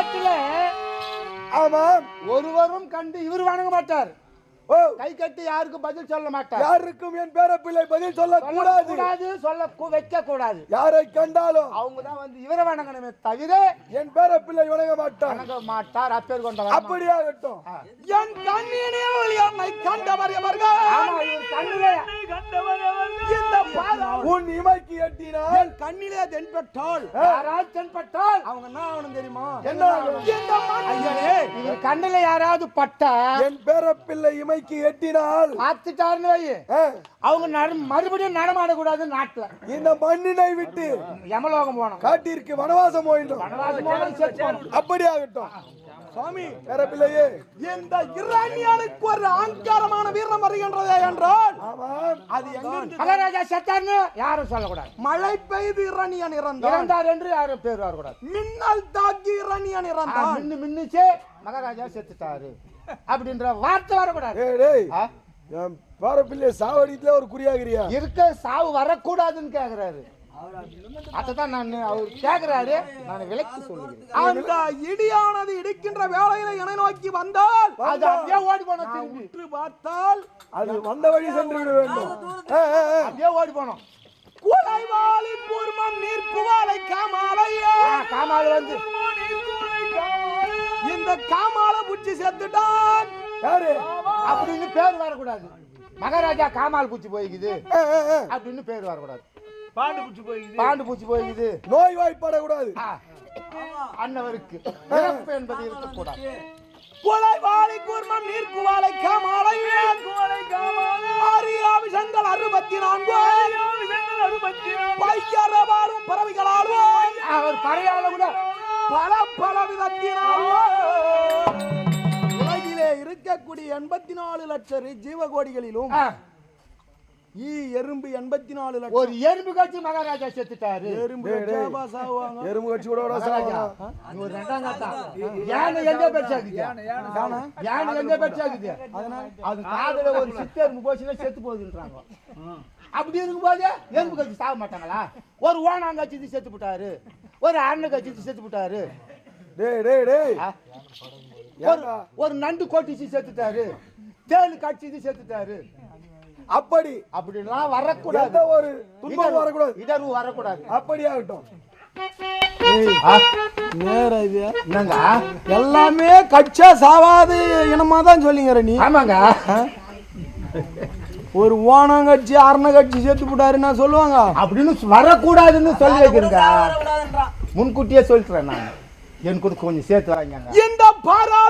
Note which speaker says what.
Speaker 1: நாட்டில ஒருவரும் கண்டு இவர் வணங்க மாட்டார்.
Speaker 2: ஓ.
Speaker 1: கை கட்டி யாருக்கும் பதில் சொல்ல மாட்டார்.
Speaker 2: யாருக்கும் என் பேர பிள்ளை பதில் சொல்ல கூடாது.
Speaker 1: கூடாது சொல்ல வைக்க கூடாது.
Speaker 2: யாரை கண்டாலும்
Speaker 1: அவங்க தான் வந்து இவரை வணங்கணுமே தவிர
Speaker 2: என் பேர பிள்ளை வணங்க மாட்டான்
Speaker 1: வணங்க மாட்டார் அப்பேர் கொண்டவர்
Speaker 2: அப்படியாகட்டும்.
Speaker 3: என் கண்ணினில் என்னை கண்டவர் எவர்கள்
Speaker 1: ஆமா இவர் கண்ணிலே.
Speaker 2: உன் இமைக்கு எட்டினால்
Speaker 3: என் கண்ணிலே தென்பட்டால்.
Speaker 1: யாராவது தென்பட்டால்?
Speaker 3: அவங்க என்ன ஆகணும் தெரியுமா?
Speaker 2: என்ன
Speaker 1: கண்ணில யாராவது பட்டா?
Speaker 2: என் பேர பிள்ளை இமைக்கு எட்டினால்.
Speaker 1: பார்த்துட்டாருன்னு வை. அவங்க மறுபடியும் நடமாடக்கூடாது நாட்டுல.
Speaker 2: இந்த மண்ணினை விட்டு
Speaker 1: யமலோகம் போனோம்.
Speaker 2: காட்டிற்கு வனவாசம் போயிடும்
Speaker 1: வனவாசம் போனோம்.
Speaker 2: அப்படியாகட்டும்.
Speaker 3: சுவாமி
Speaker 2: பேர பிள்ளையே
Speaker 3: இந்த ஒரு ஆங்காரமான வீரம் வருகின்றதே என்றால் அது எங்கிருந்து
Speaker 1: மகாராஜா செத்தார்னு யாரும் சொல்லக்கூடாது.
Speaker 3: மழை பெய்து இரணியன் இறந்தான்.
Speaker 1: இறந்தார் என்று யாரும் பேர் வரக்கூடாது.
Speaker 3: மின்னல் தாக்கி இரணியன்
Speaker 1: ஆ,
Speaker 3: இறந்தான்.
Speaker 1: மின்னு மின்னுச்சே மகாராஜா செத்துட்டாரு அப்படின்ற வார்த்தை வரக்கூடாது?
Speaker 2: என் பேர சாவடித்துல ஒரு குறியாகிறியா?
Speaker 1: இருக்க சாவு வரக்கூடாதுன்னு கேக்குறாரு. அதான் நான் அவர் கேக்குறாரு. நான் விளக்கி சொல்லுகிறேன்.
Speaker 3: அந்த இடியானது இடிக்கின்ற வேளையில என்னை நோக்கி வந்தால்
Speaker 1: அது அப்படியே ஓடி போனோம் திரும்பி.
Speaker 3: உற்று பார்த்தால்
Speaker 2: அது வந்த வழி சென்று விட வேண்டும்.
Speaker 1: அப்படியே ஓடி போனோம்
Speaker 3: குலைவாளி கூர்மம் நீர் குவாலை காமாலையா
Speaker 1: காமால் வந்து.
Speaker 3: இந்த காமால புச்சி செத்துட்டான்
Speaker 2: யாரு?
Speaker 1: அப்படின்னு பேர் வரக்கூடாது. மகாராஜா காமால் பூச்சி போய்க்குது. அப்படின்னு பேர் வரக்கூடாது.
Speaker 3: பாண்டு புச்சி போய்
Speaker 1: பாண்டு பூச்சி போய்க்குது
Speaker 2: நோய் வாய்ப்படக்கூடாது.
Speaker 1: அன்னவருக்கு இறப்பு என்பது இருக்கக்கூடாது.
Speaker 3: குலைவாளி கூர்மம் நீர் குவாலை காமாலையா ஆரியாவிஷங்கள் அறுபத்தி நான்கு பையரவாலும் பறவைகளாலும்
Speaker 1: அவர் பறையால கூட.
Speaker 3: பல பல விதத்தினாலும் உலகிலே இருக்கக்கூடிய எண்பத்தி நாலு லட்சம் ஜீவகோடிகளிலும் ஈ எறும்பு எண்பத்தி நாலு லட்சம்.
Speaker 1: ஒரு எறும்பு கட்சி மகாராஜா செத்துட்டாரு.
Speaker 3: எறும்பு. ஜாபா சாவாங்க
Speaker 2: எறும்பு கட்சி கூட
Speaker 1: மகாராஜா ஒரு ரெண்டாம் காத்தா யானை எங்க பெருசாக்குது யானை எங்க பெருசாக்குது அது காதுல ஒரு சித்தெரும்பு போச்சுன்னா செத்து போகுதுன்றாங்க. அப்படி இருக்கும்போது எறும்பு கட்சி சாக மாட்டாங்களா? ஒரு ஓனாங்க கட்சி செத்து போட்டாரு. ஒரு அண்ணன் கட்சி செத்து போட்டாரு.
Speaker 2: டேய் டேய் டேய்?
Speaker 1: ஒரு நண்டு கோட்டிச்சு செத்துட்டாரு. தேள் கட்சி செத்துட்டாரு.
Speaker 2: அப்படி.
Speaker 1: அப்படின்லாம்
Speaker 2: எந்த
Speaker 1: வரக்கூடாது
Speaker 2: ஒரு துன்பம் வரக்கூடாது.
Speaker 1: இடர்வு வரக்கூடாது.
Speaker 2: அப்படியாகட்டும்
Speaker 3: நேரம் இது.
Speaker 1: என்னங்க?
Speaker 3: எல்லாமே கச்சா சாவாது இனமா தான் சொல்லிங்கிற நீ.
Speaker 1: ஆமாங்க.
Speaker 3: ஒரு ஓனம் கட்சி அரண கட்சி செத்து போட்டாருன்னா சொல்லுவாங்க.
Speaker 1: அப்படின்னு வரக்கூடாதுன்னு சொல்லி வைக்கிறேங்க. முன்கூட்டியே சொல்லிட்டுறேன் நான். எனக்கு கூட கொஞ்சம் சேர்த்து வாங்க
Speaker 3: இந்த பாரா